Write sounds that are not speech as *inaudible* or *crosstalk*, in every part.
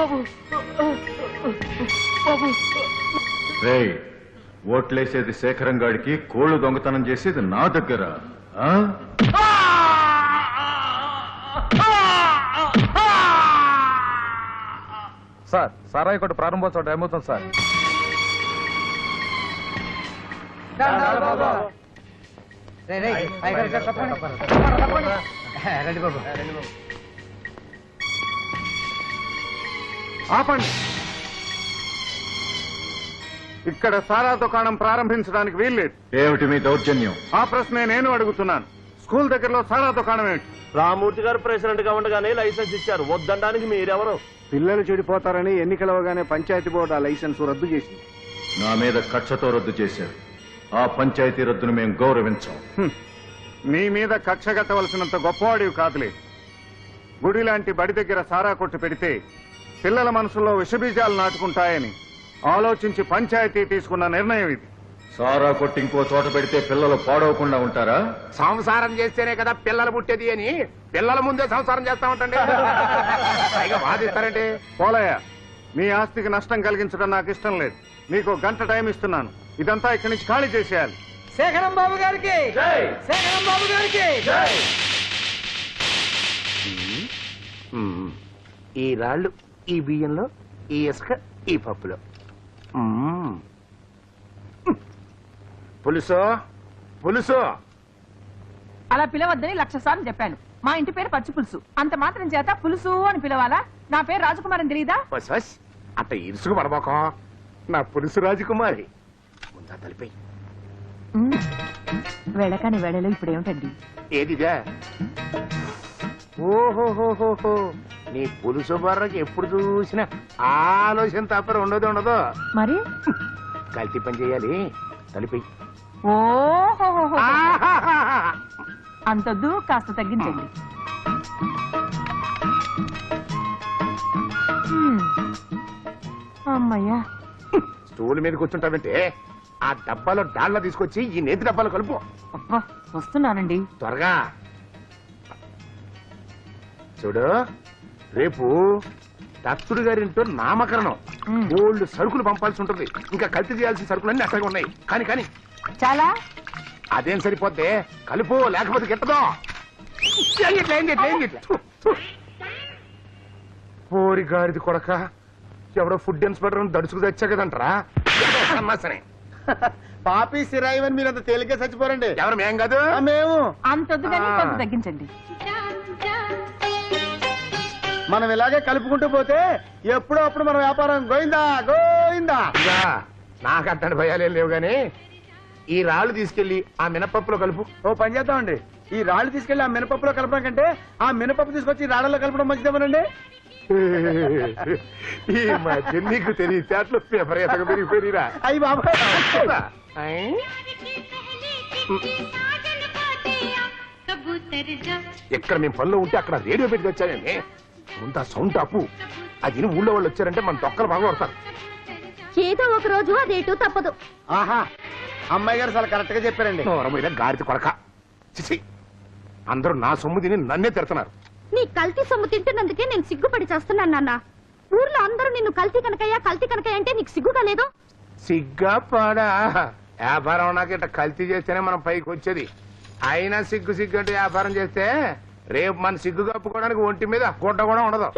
బాబు బాబు బాబు రేయ్ ఓట్లేసేది శేఖరం గాడికి కోళ్ళు దొంగతనం చేసేది నా దగ్గర ఆ? సార్ సారాయి కొట్టు ప్రారంభోత్సవం టైం అవుతుంది సార్. ఆపండి. ఇక్కడ సారా దుకాణం ప్రారంభించడానికి వీల్లేదు. ఏమిటి మీ దౌర్జన్యం? ఆ ప్రశ్నే నేను అడుగుతున్నాను. స్కూల్ దగ్గరలో సారా దుకాణం ఏమిటి? రామూర్తి గారు ప్రెసిడెంట్గా ఉండగానే లైసెన్స్ ఇచ్చారు. వద్దనడానికి మీరెవరు? పిల్లలు చెడిపోతారని ఎన్నికలవగానే పంచాయతీ బోర్డు ఆ లైసెన్స్ రద్దు చేసింది. నా మీద కక్షతో రద్దు చేశారు. ఆ పంచాయతీ రద్దును మేము గౌరవించాం. నీ మీద కక్ష కట్టవలసినంత గొప్పవాడివి కాదులే. గుడి లాంటి బడి దగ్గర సారా కొట్టు పెడితే పిల్లల మనసులో విషబీజాలు నాటుకుంటాయని ఆలోచించి పంచాయతీ తీసుకున్న నిర్ణయం ఇది. సారా కొట్టి ఇంకో చోట పెడితే పిల్లలు పాడవకుండా ఉంటారా? సంసారం చేస్తేనే కదా పిల్లలు పుట్టేది అని. పిల్లల ముందే సంసారం చేస్తామంటండి. పైగా వాదిస్తారంటే పోలయ్య నీ ఆస్తికి నష్టం కలిగించడం నాకు ఇష్టం లేదు. నీకు గంట టైం ఇస్తున్నాను. ఇదంతా ఇక్కడి నుంచి ఖాళీ చేసేయాలి. శేఖరం బాబు గారికి! శేఖరం బాబు గారికి! ఈ రాళ్ళు ఈ బియ్యంలో ఈ ఇసుక ఈ పప్పులో. మ్మ్. పులుసు? పులుసు? అలా పిలవద్దని లక్ష సార్లు చెప్పాను. మా ఇంటి పేరు పచ్చి పులుసు. అంత మాత్రం చేత పులుసు అని పిలవాలా? నా పేరు రాజకుమార్ అని తెలీదా? బస్ బస్. అట్ట ఇరుసుకు పడబోకం. నా పులుసు రాజకుమారి. ముందా తలిపై వెడకాని వెడలో ఇప్పుడు ఏమిటండి ఏదిగా ఓహోహోహోహో. నీ పులుసు బర్రకి ఎప్పుడు చూసినా ఆలోచన తప్ప ఉండదు ఉండదు. మరి? కల్తీ పని చేయాలి. తలిపై. అంతొద్దు కాస్త తగ్గించండి. అమ్మయ్యా. స్టూల్ మీద కూర్చుంటావంటే ఆ డబ్బాలో డాళ్ళ తీసుకొచ్చి ఈ నేతి డబ్బాలో కలుపు. అబ్బా వస్తున్నానండి. త్వరగా. చూడు రేపు దత్తుడు గారింటో నామకరణం. మ్. ఓల్డ్ సరుకులు పంపాల్సి ఉంటుంది. ఇంకా కల్తీ చేయాల్సిన సరుకులన్నీ అట్టగా ఉన్నాయి. కానీ కానీ. చాలా? అదేం సరిపోతే కలుపు లేకపోతే గిట్టదు. పోరి గాడిది కొడక ఎవడో ఫుడ్ ఇన్స్పెక్టర్ దడుచుకు తెచ్చా కదంటరా? సరే పాపి సిరాయివని మీరు అంత తేలిగ్గా చచ్చిపోరండి. ఎవరు మేం కాదు? మేము. కొంత తగ్గించండి. మనం ఇలాగే కలుపుకుంటూ పోతే ఎప్పుడో అప్పుడు మన వ్యాపారం గోయిందా? గోయిందా? నాకు అట్టని భయాలేం లేవు గాని ఈ రాళ్ళు తీసుకెళ్ళి ఆ మినపప్పులో కలుపు. ఓ పని చేద్దామండి. ఈ రాళ్ళు తీసుకెళ్ళి ఆ మినపప్పులో కలపడం కంటే ఆ మినపప్పు తీసుకొచ్చి రాళ్ళలో కలపడం మంచిదేమోనండి *laughs* ఈ మధ్య నీకు తెలియతే అట్లు పెరిగిపోయినా అయ్యి బాబా ఎక్కడ మేము పనులు ఉంటే అక్కడ రేడియో పెట్టి వచ్చానండి. ఆ సౌండ్ అప్పు. అది ఊళ్ళో వాళ్ళు వచ్చారంటే మన దొక్కలు బాగా పడతారు ఏదో ఒక రోజు అదేటు తప్పదు. ఆహా అమ్మాయి గారు చాలా కరెక్ట్గా చెప్పారండి. మీద గాడిద కొడక. చిచి అందరూ నా సొమ్ము తిని నన్నే తిడుతున్నారు. నీ కల్తీ సొమ్ము తింటున్నందుకే నేను సిగ్గుపడి చేస్తున్నాను నాన్న. ఊర్లో అందరూ నిన్ను కల్తీ కనకయ్యా కల్తీ కనకయ్య అంటే నీకు సిగ్గుగా లేదు? సిగ్గా పాడా వ్యాపారం నాకు ఇట్లా కల్తీ చేస్తేనే మనం పైకి వచ్చేది. అయినా సిగ్గు సిగ్గు అంటే వ్యాపారం చేస్తే రేపు మన సిగ్గు కప్పుకోవడానికి ఒంటి మీద గుడ్డ కూడా ఉండదు.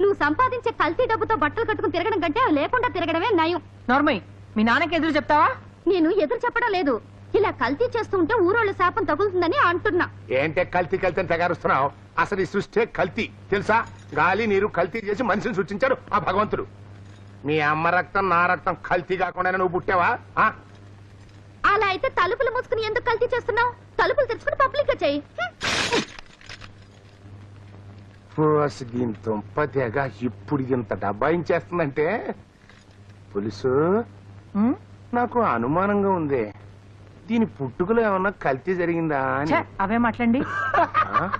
నువ్వు సంపాదించే కల్తీ డబ్బుతో బట్టలు కట్టుకుని తిరగడం కంటే అవి లేకుండా తిరగడమే నయం. నార్మల్ మీ నాన్నకి ఎదురు చెప్తావా? నేను ఎదురు చెప్పడం లేదు. ఇలా కల్తీ చేస్తూ ఉంటే ఊరోళ్ళ శాపం తగులుతుందని అంటున్నా. ఏంటే కల్తీ కల్తీ అని తెగారుస్తున్నావు? అసలు ఈ సృష్టి కల్తీ తెలుసా? గాలి నీరు కల్తీ చేసి మనిషిని సృష్టించాడు ఆ భగవంతుడు. మీ అమ్మ రక్తం నా రక్తం కల్తీ కాకుండా నువ్వు పుట్టావా? ఆ? అలా అయితే తలుపులు మూసుకుని ఎందుకు కల్తీ చేస్తున్నావు? తలుపులు తెచ్చుకుని పబ్లిక్గా చెయ్యి హ్మ్. ఫోర్స్ దీని దుంప తెగ ఇప్పుడు ఇంత డబ్బాయించేస్తుందంటే పులుసు? నాకు అనుమానంగా ఉంది. దీని పుట్టుకలో ఏమన్నా కల్తీ జరిగిందా అవే మాట్లాడండి. ఆ?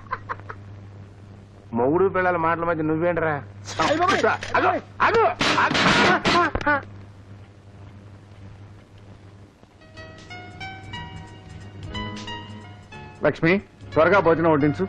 మొగుడు పిల్లల మాటల మధ్య నువ్వేంట్రా. లక్ష్మి త్వరగా భోజనం వడ్డించు.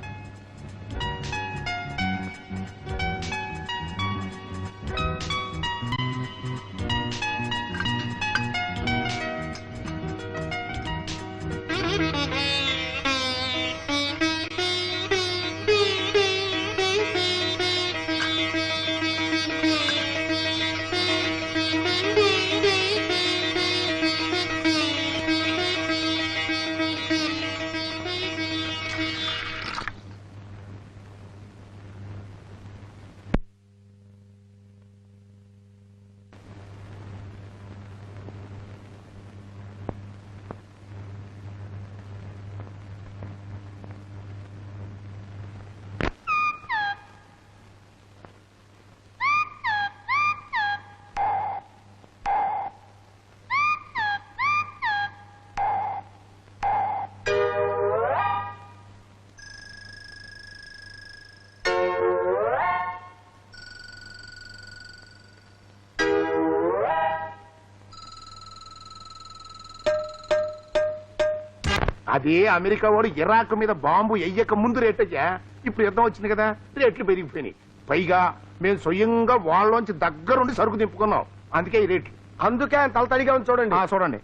అదే అమెరికా వాడు ఇరాక్ మీద బాంబు ఎయ్యక ముందు రేట్ అయ్యా ఇప్పుడు యుద్ధం వచ్చింది కదా రేట్లు పెరిగిపోయినాయి. పైగా మేము స్వయంగా వాళ్ళలోంచి దగ్గరుండి సరుకు దింపుకున్నాం. అందుకే ఈ రేట్లు. అందుకే ఆయన తలతడిగా ఉంది చూడండి. ఆ, చూడండి.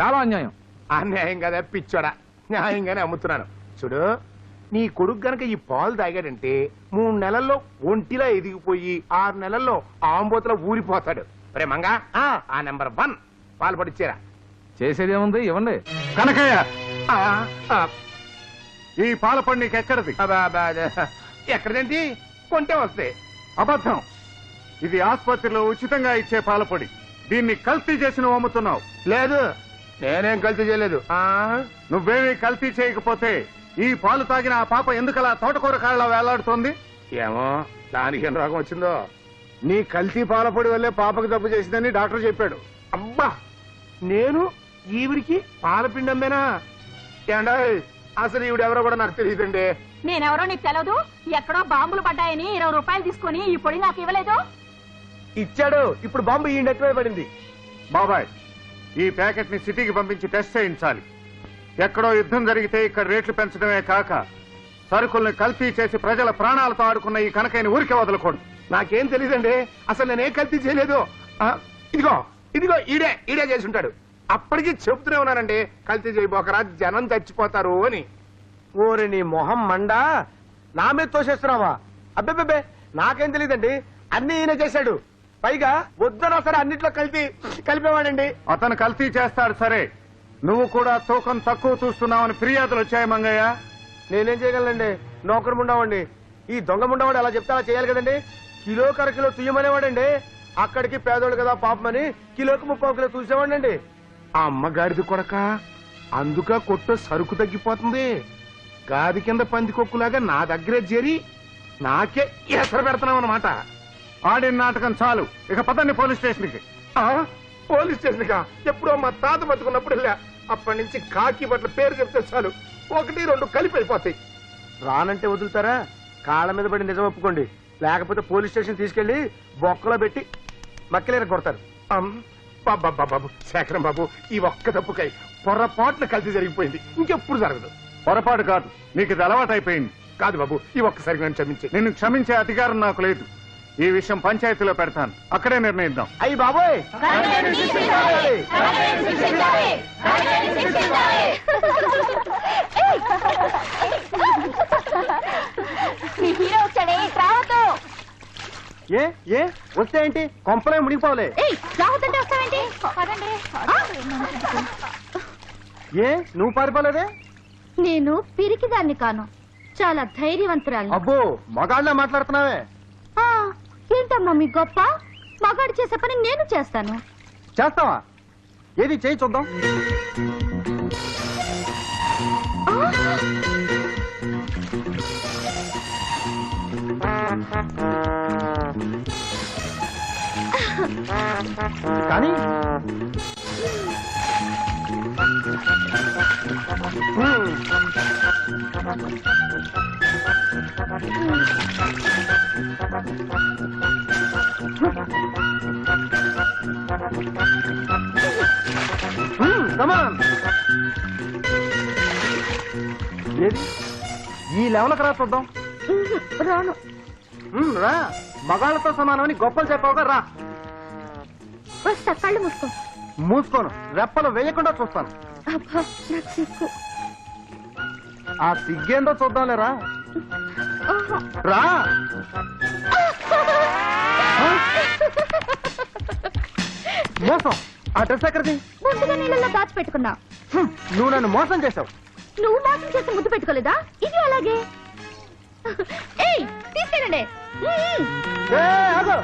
చాలా అన్యాయం. అన్యాయం కదా పిచ్చోడా. న్యాయంగానే అమ్ముతున్నాను. చూడు నీ కొడుకు గనక ఈ పాలు తాగాడంటే మూడు నెలల్లో ఒంటిలా ఎదిగిపోయి ఆరు నెలల్లో ఆంబోతులో ఊరిపోతాడు. రే మంగా ఆ. నెంబర్ వన్ పాలు పడిచ్చారా చేసేది ఏముంది ఇవ్వండి. కనకయ్య! ఈ పాలపడి నీకు ఎక్కడిది? ఎక్కడదేంటి కొంటే వస్తాయి అబద్ధం. ఇది ఆసుపత్రిలో ఉచితంగా ఇచ్చే పాలపొడి. దీన్ని కల్తీ చేసి నువ్వు అమ్ముతున్నావు. లేదు. నేనేం కల్తీ చేయలేదు. ఆ? నువ్వేమీ కల్తీ చేయకపోతే ఈ పాలు తాగిన ఆ పాప ఎందుకలా తోటకూర కాళ్ళ వేలాడుతోంది? ఏమో దానికి ఏం రోగం వచ్చిందో. నీ కల్తీ పాలపొడి వల్లే పాపకు జబ్బు చేసిందని డాక్టర్ చెప్పాడు. అబ్బా! నేను ఈవిడికి పాలపిండి అమ్మేనా ఏండా అసలు ఈవిడెవరో కూడా నాకు తెలియదండి. నేనెవరో నీకు తెలదు ఎక్కడో బాంబులు పడ్డాయని ఇరవై రూపాయలు తీసుకొని ఈ పొడి నాకు ఇవ్వలేదు. ఇచ్చాడు. ఇప్పుడు బాంబు ఈ నెత్తిమీద పడింది. బాబాయ్ ఈ ప్యాకెట్ని సిటీకి పంపించి టెస్ట్ చేయించాలి. ఎక్కడో యుద్ధం జరిగితే ఇక్కడ రేట్లు పెంచడమే కాక సరుకుల్ని కల్తీ చేసి ప్రజల ప్రాణాలతో ఆడుకున్న ఈ కనకైన ఊరికే వదలకూడదు నాకేం తెలియదండి. అసలు నేనేం కల్తీ చేయలేదు. ఇదిగో ఇదిగో ఈడే ఈడే చేసి ఉంటాడు. అప్పటికి చెబుతూనే ఉన్నానండి. కల్తీ చేయబోకరా జనం చచ్చిపోతారు అని. ఓరి నీ మొహం మండా. నా మీద తోసేస్తున్నావా? అబ్బెబ్బెబ్బే నాకేం తెలియదండి. అన్ని ఈయన చేశాడు. పైగా వద్దనా సరే అన్నిట్లో కలిపి కలిపేవాడండి. అతను కల్తీ చేస్తాడు సరే. నువ్వు కూడా తూకం తక్కువ చూస్తున్నావని ఫిర్యాదులు వచ్చాయి మంగయ్య? నేనేం చేయగలనండి? నౌకరు ముండవండి ఈ దొంగ ముండవాడు అలా చెప్తే అలా చేయాలి కదండి. కిలో కర కిలో తుయ్యమనేవాడండి అక్కడికి పేదోడు కదా పాపమని కిలోకి ముప్పై కిలో చూసేవాడండి ఆ అమ్మగారిది కొడక అందుక కొట్టు సరుకు తగ్గిపోతుంది. గాది కింద పందికొక్కులాగా నా దగ్గరే చేరి నాకే ఎసరు పెడుతున్నాం అనమాట ఆడిన నాటకం చాలు. ఇక పదండి పోలీస్ స్టేషన్కి. పోలీస్ స్టేషన్ కా ఎప్పుడో మా తాత బతుకున్నప్పుడు వెళ్ళా. అప్పటి నుంచి కాకి బట్ల పేరు చెప్తే చాలు. ఒకటి రెండు కలిపి అయిపోతాయి రానంటే వదులుతారా? కాళ్ళ మీద పడి నిజం ఒప్పుకోండి. లేకపోతే పోలీస్ స్టేషన్ తీసుకెళ్ళి బొక్కలో పెట్టి మక్కలేర కొడతారు. అమ్, బాబా బాబు శేఖరం బాబు ఈ ఒక్క తప్పుకై పొరపాటున కలిసి జరిగిపోయింది. ఇంకెప్పుడు జరగదు. పొరపాటు కాదు. నీకు ఇది అలవాటైపోయింది కాదు బాబు ఈ ఒక్కసారి నన్ను క్షమించి. నిన్ను క్షమించే అధికారం నాకు లేదు. ఈ విషయం పంచాయతీలో పెడతాను. అక్కడే నిర్ణయిద్దాం. అయ్యి బాబోయ్! నీ హీరో వచ్చాడే రావద్దు! ఏ? ఏ? వస్తే ఏంటి? కొంపలే మునిగిపోలే ఏయ్ రావద్దంటే వస్తావేంటి? పదండి. ఏ? నువ్వు పారిపోలేదే? నేను పిరికిదాన్ని కాను. చాలా ధైర్యవంతురాలు అబ్బో మగాళ్ళ మాట్లాడుతున్నావే? ఏంటమ్మా మీ గొప్ప? మగాడు చేసే పని నేను చేస్తాను. చేస్తావా? ఏది చేయి చూద్దాం. కానీ కమాన్. ఏది? ఈ లెవెల్కి రా చూద్దాం. రాను. రా. మగాళ్ళతో సమానమని గొప్పలు చెప్పావుగా రా. వస్తా కళ్ళు మూసుకో. మూసుకోను. రెప్పలు వేయకుండా చూస్తాను. అబ్బా నాకు సిక్కు ఆ సిగ్గేందో చూద్దాంలేరా? ఓహో. రా? మోసం. ఆ డ్రెస్ ఎక్కడిది? ముందుగా నీళ్ళలో దాచిపెట్టుకున్నా హ్మ్, నువ్వు నన్ను మోసం చేసావు నువ్వు మోసం చేసి ముద్దు పెట్టుకోలేదా? ఇది అలాగే. ఏయ్ తీసుకెళ్ళండి. మ్మ్. ఏ, ఆగు.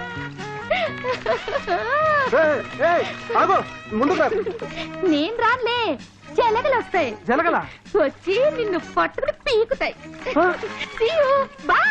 నేను రానులే జలగలు వస్తాయి. జలగల? వచ్చి నిన్ను పట్టుకుని పీకుతాయి. Bye.